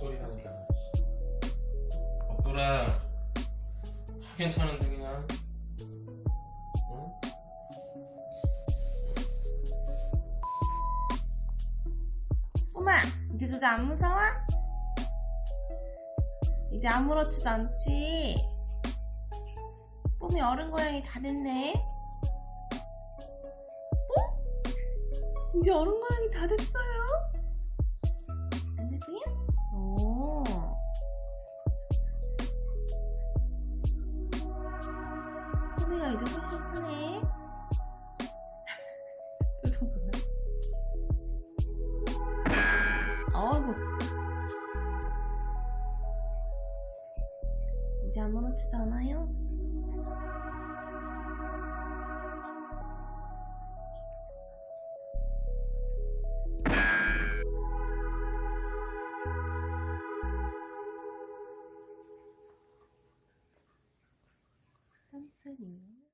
벽돌이라니까. 벽돌아, 다 괜찮은데 그냥. 응? 꼬마, 이제 그거 안 무서워? 이제 아무렇지도 않지. 꿈이 어른 고양이 다 됐네. 어? 이제 어른 고양이 다 됐어요. 앉을게요. 이제 훨씬 크네. 표정 보네. 아이고. 이제 아무렇지도 않아요? Saninha.